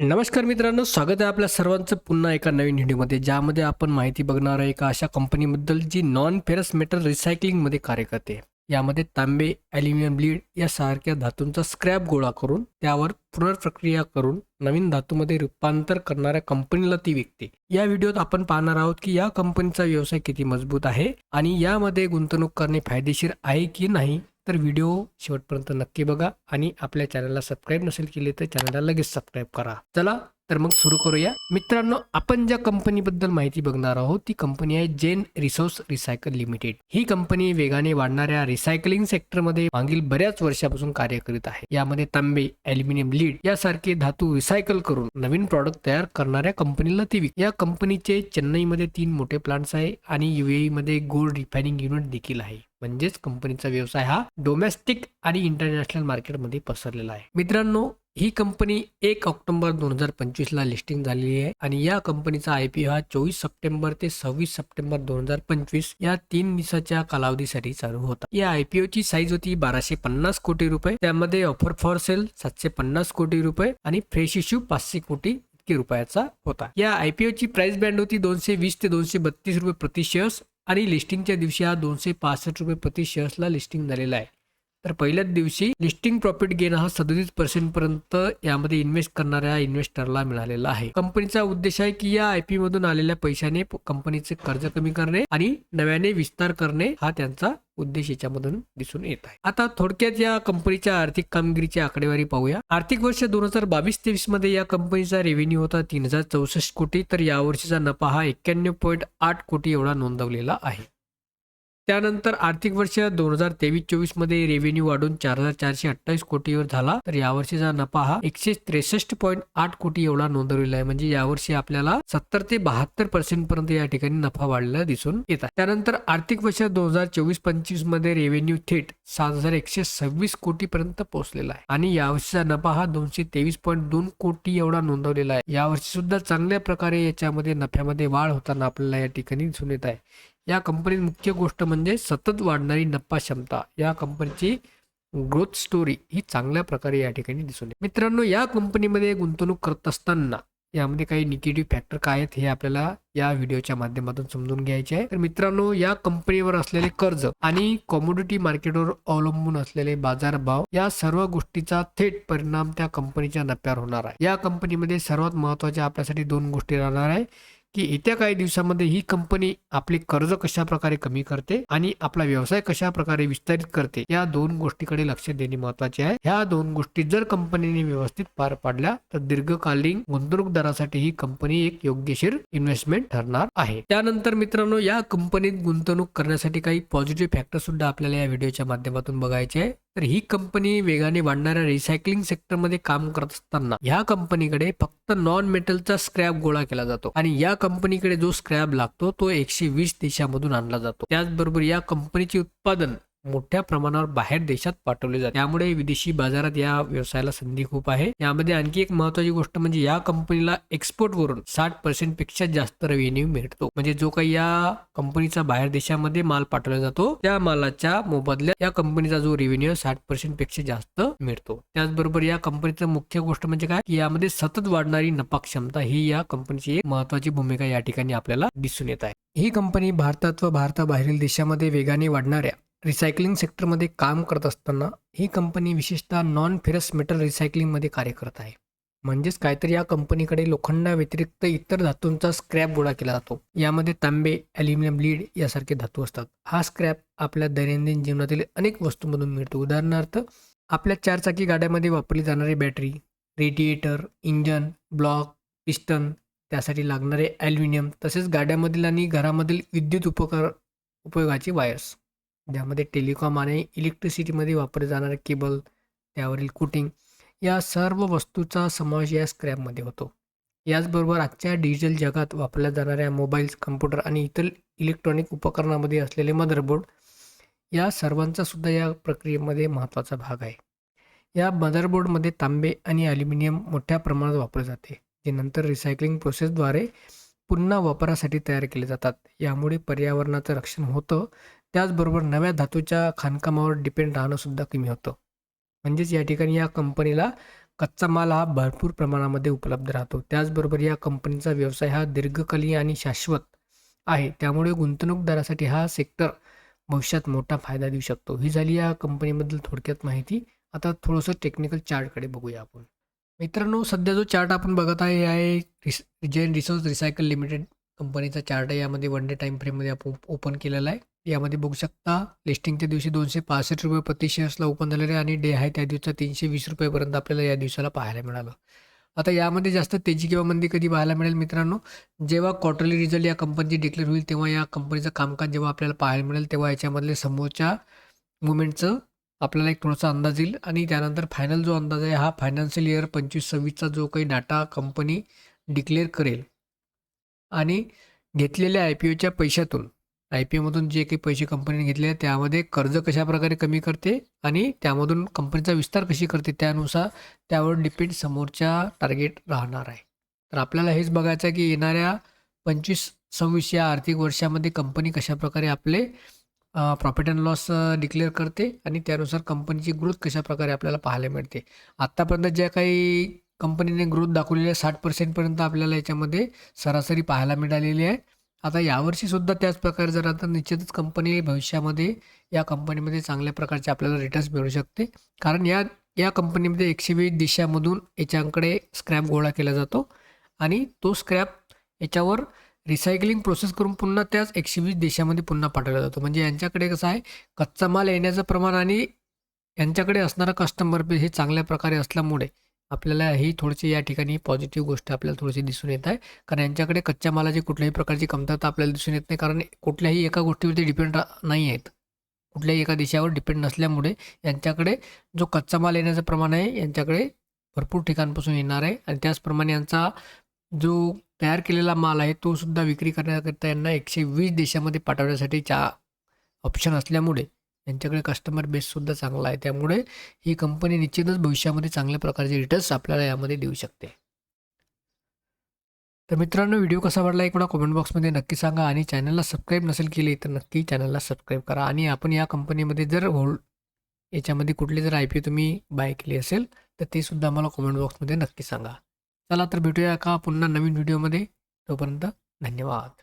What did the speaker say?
नमस्कार मित्रांनो स्वागत आहे आपल्या सर्वांचं पुन्हा एका नवीन व्हिडिओमध्ये ज्यामध्ये आपण माहिती बघणार आहे एका अशा कंपनीबद्दल जी नॉन फेरस मेटल रिसायकलिंगमध्ये कार्य करते. यामध्ये तांबे ॲल्युमिनियम लीड यासारख्या धातूंचा स्क्रॅप गोळा करून त्यावर पुनर्प्रक्रिया करून नवीन धातूमध्ये रूपांतर करणाऱ्या कंपनीला ती विकते. या व्हिडिओत आपण पाहणार आहोत की या कंपनीचा व्यवसाय किती मजबूत आहे आणि यामध्ये गुंतवणूक करणे फायदेशीर आहे की नाही तर व्हिडिओ शेवटपर्यंत नक्की बघा आणि आपल्या चॅनलला सबस्क्राईब नसेल केले तर चॅनलला लगेच सबस्क्राईब करा. चला तर मग सुरू करूया. मित्रांनो आपण ज्या कंपनीबद्दल माहिती बघणार आहोत ती कंपनी आहे जेन रिसोर्स रिसायकल लिमिटेड. ही कंपनी वेगाने वाढणाऱ्या रिसायकलिंग सेक्टरमध्ये मागील बऱ्याच वर्षापासून कार्य करीत आहे. यामध्ये तांबे अल्युमिनियम लीड यासारखे धातू रिसायकल करून नवीन प्रॉडक्ट तयार करणाऱ्या कंपनीला ती विक या कंपनीचे चेन्नईमध्ये तीन मोठे प्लांट्स आहे आणि युएई मध्ये गोल्ड रिफायनिंग युनिट देखील आहे. म्हणजेच कंपनीचा व्यवसाय हा डोमेस्टिक आणि इंटरनॅशनल मार्केटमध्ये पसरलेला आहे. मित्रांनो ही कंपनी एक ऑक्टोबर दोन हजार पंचवीस ला लिस्टिंग झालेली आहे आणि या कंपनीचा आयपीओ हा चोवीस सप्टेंबर ते सव्वीस सप्टेंबर दोन हजार पंचवीस या तीन दिवसाच्या कालावधीसाठी चालू होता. या आयपीओ ची साईज होती बाराशे पन्नास कोटी रुपये. त्यामध्ये ऑफर फॉर सेल सातशे पन्नास कोटी रुपये आणि फ्रेश इश्यू पाचशे कोटी इतके रुपयाचा होता. या आयपीओ ची प्राइस बँड होती दोनशे वीस ते दोनशे बत्तीस रुपये प्रति शेअर्स आणि लिस्टिंगच्या दिवशी हा दोनशे पासष्ट रुपये प्रति शेअर्सला लिस्टिंग झालेला आहे. तर पहिल्याच दिवशी लिस्टिंग प्रॉफिट गेन हा सदतीस पर्सेंट पर्यंत यामध्ये इन्व्हेस्ट करणाऱ्या इन्व्हेस्टरला मिळालेला आहे. कंपनीचा उद्देश आहे की या आयपी मधून आलेल्या पैशाने कंपनीचे कर्ज कमी करणे आणि नव्याने विस्तार करणे हा त्यांचा उद्देश याच्यामधून दिसून येत आहे. आता थोडक्यात या कंपनीच्या आर्थिक कामगिरीची आकडेवारी पाहूया. आर्थिक वर्ष दोन हजार बावीस तेवीसमध्ये या कंपनीचा रेव्हेन्यू होता तीन हजार चौसष्ट कोटी तर यावर्षीचा नफा हा एक्क्याण्णव पॉईंट आठ कोटी एवढा नोंदवलेला आहे. त्यानंतर आर्थिक वर्ष दोन हजार तेवीस चोवीसमध्ये रेव्हेन्यू वाढून चार हजार चारशे अठ्ठावीस कोटीवर झाला. तर यावर्षीचा नफा हा एकशे त्रेसष्ट पॉईंट आठ कोटी एवढा नोंदवलेला आहे. म्हणजे यावर्षी आपल्याला सत्तर ते बहात्तर पर्सेंट पर्यंत या ठिकाणी नफा वाढलेला दिसून येत आहे. त्यानंतर आर्थिक वर्ष दोन हजार चोवीस पंचवीसमध्ये रेव्हेन्यू थेट सात हजार एकशे सव्वीस कोटी पर्यंत पोहोचलेला आहे. आणि यावर्षीचा नफा हा दोनशे तेवीस पॉईंट दोन कोटी एवढा नोंदवलेला आहे. यावर्षी सुद्धा चांगल्या प्रकारे याच्यामध्ये नफ्यामध्ये वाढ होताना आपल्याला या ठिकाणी दिसून येत आहे. या कंपनीत मुख्य गोष्ट म्हणजे सतत वाढणारी नफा क्षमता. या कंपनीची ग्रोथ स्टोरी ही चांगल्या प्रकारे या ठिकाणी दिसून येते. मित्रांनो या कंपनीमध्ये गुंतवणूक करत असताना यामध्ये काही निगेटिव्ह फॅक्टर काय आहेत हे आपल्याला या व्हिडिओच्या माध्यमातून समजून घ्यायचे आहे. तर मित्रांनो या कंपनीवर असलेले कर्ज आणि कॉमोडिटी मार्केटवर अवलंबून असलेले बाजारभाव या सर्व गोष्टीचा थेट परिणाम त्या कंपनीच्या नफ्यावर होणार आहे. या कंपनीमध्ये सर्वात महत्त्वाच्या आपल्यासाठी दोन गोष्टी राहणार आहे. की येत्या काही दिवसामध्ये ही कंपनी आपले कर्ज कशा प्रकारे कमी करते आणि आपला व्यवसाय कशा प्रकारे विस्तारित करते या दोन गोष्टीकडे लक्ष देणे महत्त्वाचे आहे. ह्या दोन गोष्टी जर कंपनीने व्यवस्थित पार पाडल्या तर दीर्घकालीन गुंतवणूकदारासाठी ही कंपनी एक योग्यशीर इन्व्हेस्टमेंट ठरणार आहे. त्यानंतर मित्रांनो या कंपनीत गुंतवणूक करण्यासाठी काही पॉझिटिव्ह फॅक्टर सुद्धा आपल्याला या व्हिडिओच्या माध्यमातून बघायचे आहे. तर ही कंपनी वेगाने वाढणाऱ्या रिसायकलिंग सेक्टरमध्ये काम करत असताना ह्या कंपनीकडे फक्त नॉन मेटलचा स्क्रॅप गोळा केला जातो. आणि या कंपनीकडे जो स्क्रॅप लागतो तो एकशे वीस देशामधून आणला जातो. त्याचबरोबर या कंपनीचे उत्पादन मोठ्या प्रमाणावर बाहेर देशात पाठवले जाते. त्यामुळे विदेशी बाजारात या व्यवसायाला संधी खूप आहे. यामध्ये आणखी एक महत्वाची गोष्ट म्हणजे या कंपनीला एक्सपोर्ट वरून साठ पर्सेंटपेक्षा जास्त रेव्हेन्यू मिळतो. म्हणजे जो काही या कंपनीचा बाहेर देशामध्ये माल पाठवला जातो त्या मालाच्या मोबदल्यात या कंपनीचा जो रेव्हेन्यू साठ पर्सेंटपेक्षा जास्त मिळतो. त्याचबरोबर या कंपनीचं मुख्य गोष्ट म्हणजे काय? की यामध्ये सतत वाढणारी नफा क्षमता ही या कंपनीची एक महत्वाची भूमिका या ठिकाणी आपल्याला दिसून येत आहे. ही कंपनी भारतात व भारताबाहेरील देशामध्ये वेगाने वाढणाऱ्या रिसायकलिंग सेक्टरमध्ये काम करत असताना ही कंपनी विशेषतः नॉन फेरस मेटल रिसायकलिंगमध्ये कार्य करत आहे. म्हणजेच काहीतरी या कंपनीकडे लोखंडाव्यतिरिक्त इतर धातूंचा स्क्रॅप गोळा केला जातो. यामध्ये तांबे ॲल्युमिनियम लीड यासारखे धातू असतात. हा स्क्रॅप आपल्या दैनंदिन जीवनातील अनेक वस्तूंमधून मिळतो. उदाहरणार्थ आपल्या चारचाकी गाड्यामध्ये वापरली जाणारी battery radiator engine block piston त्यासाठी लागणारे ॲल्युमिनियम तसेच गाड्यामधील आणि घरामधील विद्युत उपकर उपयोगाची वायर्स ज्यामध्ये टेलिकॉम आणि इलेक्ट्रिसिटीमध्ये वापरले जाणारे केबल त्यावरील कुटिंग या सर्व वस्तूचा समावेश या स्क्रॅपमध्ये होतो. याचबरोबर आजच्या डिजिटल जगात वापरल्या जाणाऱ्या मोबाईल्स कम्प्युटर आणि इतर इलेक्ट्रॉनिक उपकरणामध्ये असलेले मदरबोर्ड या सर्वांचा सुद्धा या प्रक्रियेमध्ये महत्त्वाचा भाग आहे. या मदरबोर्डमध्ये तांबे आणि ॲल्युमिनियम मोठ्या प्रमाणात वापरले जाते जे नंतर रिसायकलिंग प्रोसेसद्वारे पुन्हा वापरासाठी तयार केले जातात. यामुळे पर्यावरणाचं रक्षण होतं त्याचबरोबर नव्या धातूच्या खाणकामावर डिपेंड राहणंसुद्धा कमी होतं. म्हणजेच या ठिकाणी या कंपनीला कच्चा माल हा भरपूर प्रमाणामध्ये उपलब्ध राहतो. त्याचबरोबर या कंपनीचा व्यवसाय हा दीर्घकालीन आणि शाश्वत आहे. त्यामुळे गुंतवणूकदारासाठी हा सेक्टर भविष्यात मोठा फायदा देऊ शकतो. ही झाली या कंपनीबद्दल थोडक्यात माहिती. आता थोडंसं टेक्निकल चार्टकडे बघूया आपण. मित्रांनो सध्या जो चार्ट आपण बघत आहे आहे रिस जैन रिसोर्स रिसायकल लिमिटेड कंपनीचा चार्ट आहे. यामध्ये वन डे टाईम फ्रेममध्ये आपण ओपन केलेला आहे. यामध्ये बघू शकता लिस्टिंगच्या दिवशी दोनशे पासष्ट रुपये प्रति शेअर्सला ओपन झालेलं आहे आणि डे आहे त्या दिवसा तीनशे वीस रुपयेपर्यंत आपल्याला या दिवसाला पाहायला मिळालं. आता यामध्ये जास्त तेजी किंवा मंदी कधी पाहायला मिळेल मित्रांनो? जेव्हा क्वार्टरली रिझल्ट या कंपनीची डिक्लेअर होईल तेव्हा या कंपनीचं कामकाज जेव्हा आपल्याला पाहायला मिळेल तेव्हा याच्यामधले समोरच्या मुवमेंटचं आपल्याला एक थोडासा अंदाज येईल. आणि त्यानंतर फायनल जो अंदाज आहे हा फायनान्शियल इयर पंचवीस सव्वीसचा जो काही डाटा कंपनी डिक्लेअर करेल. आणि घेतलेल्या आय पी ओच्या पैशातून आय पी ओमधून जे काही पैसे कंपनीने घेतले त्यामध्ये कर्ज कशाप्रकारे कमी करते आणि त्यामधून कंपनीचा विस्तार कशी करते त्यानुसार त्यावर डिपेंड समोरच्या टार्गेट राहणार आहे. तर आपल्याला हेच बघायचं आहे की येणाऱ्या पंचवीस सव्वीस या आर्थिक वर्षामध्ये कंपनी कशाप्रकारे आपले प्रॉफिट अँड लॉस डिक्लेअर करते आणि त्यानुसार कंपनीची ग्रोथ कशाप्रकारे आपल्याला पाहायला मिळते. आत्तापर्यंत ज्या काही कंपनीने ग्रोथ दाखवलेली आहे साठ पर्सेंटपर्यंत आपल्याला याच्यामध्ये सरासरी पाहायला मिळालेली आहे. आता यावर्षीसुद्धा त्याच प्रकारे जर आता निश्चितच कंपनी भविष्यामध्ये या कंपनीमध्ये चांगल्या प्रकारचे आपल्याला रिटर्न्स मिळू शकते. कारण या या कंपनीमध्ये एकशे वीस दिशामधून याच्याकडे स्क्रॅप गोळा केला जातो. आणि तो स्क्रॅप याच्यावर रिसायकलिंग प्रोसेस करून पुन्हा त्याच एकशे वीस देशामध्ये पुन्हा पाठवला जातो. म्हणजे यांच्याकडे कसं आहे कच्चा माल येण्याचं प्रमाण आणि यांच्याकडे असणारा कस्टमर बेस हे चांगल्या प्रकारे असल्यामुळे आपल्याला ही थोडीशी या ठिकाणी पॉझिटिव्ह गोष्ट आपल्याला थोडीशी दिसून येत आहे. कारण यांच्याकडे कच्च्या मालाची कुठल्याही प्रकारची कमतरता आपल्याला दिसून येत नाही. कारण कुठल्याही एका गोष्टीवरती डिपेंड नाही आहेत कुठल्याही एका देशावर डिपेंड नसल्यामुळे यांच्याकडे जो कच्चा माल येण्याचं प्रमाण आहे यांच्याकडे भरपूर ठिकाणपासून येणार आहे. आणि त्याचप्रमाणे यांचा जो तयार केलेला माल आहे तो सुद्धा विक्री करण्याकरिता यांना एकशे वीस देशामध्ये पाठवण्यासाठी चा ऑप्शन असल्यामुळे यांच्याकडे कस्टमर बेससुद्धा चांगला आहे. त्यामुळे ही कंपनी निश्चितच भविष्यामध्ये चांगल्या प्रकारचे रिटर्न्स आपल्याला यामध्ये देऊ शकते. तर मित्रांनो व्हिडिओ कसा वाटला एक वेळा कमेंट बॉक्समध्ये नक्की सांगा आणि चॅनलला सबस्क्राईब नसेल केले तर नक्की चॅनलला सबस्क्राईब करा आणि आपण या कंपनीमध्ये जर होल्ड याच्यामध्ये कुठली जर आय पी तुम्ही बाय केली असेल तर ते सुद्धा आम्हाला कमेंट बॉक्समध्ये नक्की सांगा. चला तर भेटूया का पुन्हा नवीन व्हिडिओमध्ये तोपर्यंत धन्यवाद.